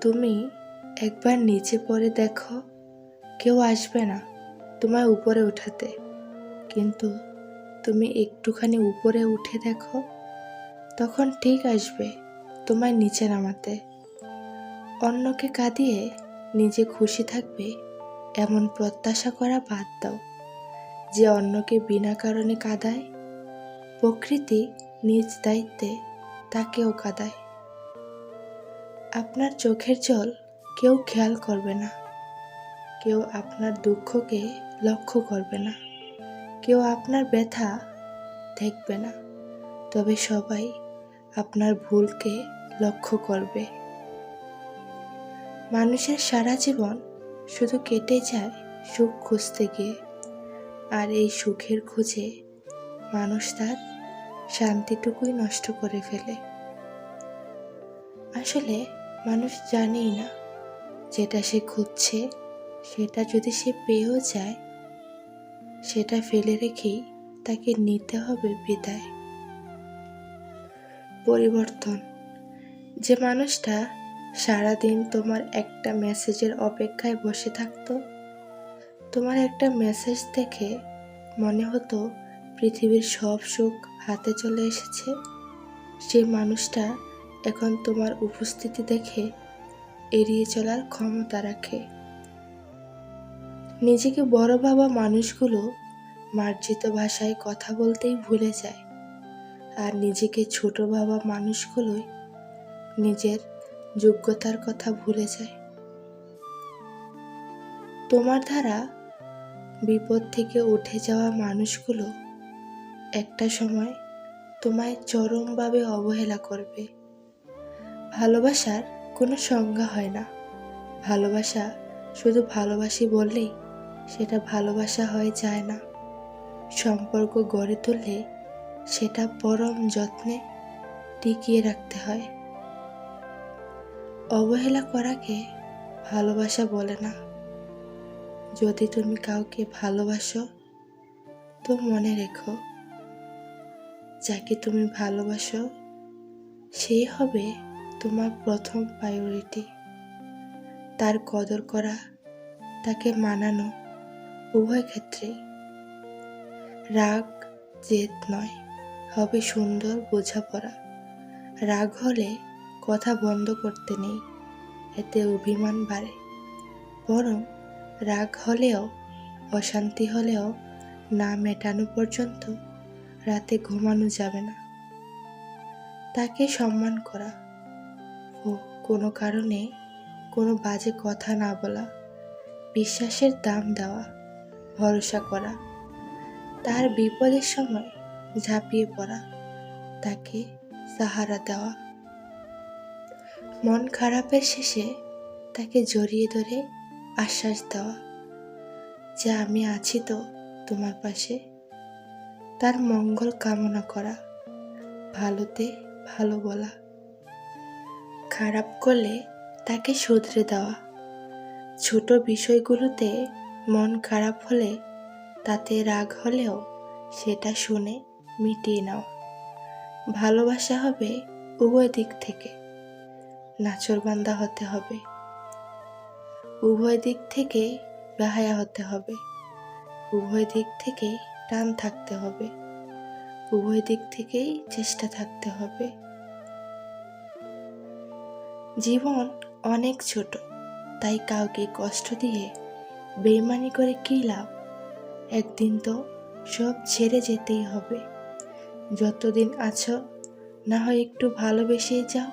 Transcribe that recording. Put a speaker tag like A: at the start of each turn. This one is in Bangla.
A: তুমি একবার নিচে পড়ে দেখো, কেউ আসবে না তোমায় উপরে উঠাতে। কিন্তু তুমি একটুখানি উপরে উঠে দেখো, তখন ঠিক আসবে তোমায় নিচে নামাতে। অন্যকে কাঁদিয়ে নিজে খুশি থাকবে এমন প্রত্যাশা করা বাদ দাও। যে অন্যকে বিনা কারণে কাঁদায়, প্রকৃতি নিজ দায়িত্বে তাকেও কাঁদায়। আপনার চোখের জল কেউ খেয়াল করবে না। কেউ আপনার দুঃখকে লক্ষ্য করবে না। কেউ আপনার ব্যথা দেখবে না। তবে সবাই আপনার ভুলকে লক্ষ্য করবে। মানুষের সারা জীবন শুধু কেটে যায় সুখ খুঁজতে গিয়ে। আর এই সুখের খোঁজে মানুষ তার শান্তিটুকুই নষ্ট করে ফেলে। আসলে মানুষ জানেই না যেটা সে খুঁজছে, সেটা যদি সে পেয়েও যায়, সেটা ফেলে রেখেই তাকে নিতে হবে বিদায়। পরিবর্তন। যে মানুষটা সারাদিন তোমার একটা মেসেজের অপেক্ষায় বসে থাকতো, তোমার একটা মেসেজ দেখে মনে হতো পৃথিবীর সব সুখ হাতে চলে এসেছে। সেই মানুষটা এখন তোমার উপস্থিতি দেখে এড়িয়ে চলার ক্ষমতা রাখে। নিজেকে বড় ভাবা মানুষগুলো মার্জিত ভাষায় কথা বলতেই ভুলে যায় আর নিজেকে ছোট ভাবা মানুষগুলোই নিজের যোগ্যতার কথা ভুলে যায়। তোমার দ্বারা বিপদ থেকে উঠে যাওয়া মানুষগুলো একটা সময় তোমায় চরমভাবে অবহেলা করবে। ভালোবাসার কোনো সংজ্ঞা হয় না। ভালোবাসা শুধু ভালোবাসি বললেই সেটা ভালোবাসা হয়ে যায় না। সম্পর্ক গড়ে তুললে সেটা পরম যত্নে টিকিয়ে রাখতে হয়। অবহেলা করাকে ভালোবাসা বলে না। যদি তুমি কাউকে ভালোবাসো, তো মনে রেখো, যাকে তুমি ভালোবাসো সেই হবে তোমার প্রথম প্রায়োরিটি তার কদর করা, তাকে মানানো উভয় ক্ষেত্রেই। রাগ জেদ নয়, হবে সুন্দর বোঝাপড়া। রাগ হলে কথা বন্ধ করতে নেই, এতে অভিমান বাড়ে। বরং রাগ হলেও, অশান্তি হলেও না মেটানো পর্যন্ত রাতে ঘুমানো যাবে না। তাকে সম্মান করা ও কোনো কারণে কোনো বাজে কথা না বলা, বিশ্বাসের দাম দেওয়া, ভরসা করা, তার বিপদের সময় ঝাঁপিয়ে পড়া, তাকে সাহারা দেওয়া। মন খারাপের শেষে তাকে জড়িয়ে ধরে আশ্বাস দেওয়া, যে আমি আছি তো তোমার পাশে। তার মঙ্গল কামনা করা, ভালোতে ভালো বলা। খারাপ করলে তাকে শুধরে দেওয়া। ছোট বিষয়গুলোতে মন খারাপ হলে তাতে রাগ হলেও সেটা শুনে মিটিয়ে নাও। ভালোবাসা হবে উভয় দিক থেকে নাচরবান্দা হতে হবে। উভয় দিক থেকে বেহায়া হতে হবে, উভয় দিক থেকে টান থাকতে হবে, উভয় দিক থেকেই চেষ্টা থাকতে হবে। জীবন অনেক ছোট, তাই কাউকে কষ্ট দিয়ে বেমানি করে কি লাভ? একদিন তো সব ছেড়ে যেতেই হবে। যতদিন আছো না হয় একটু ভালোবেসেই যাও।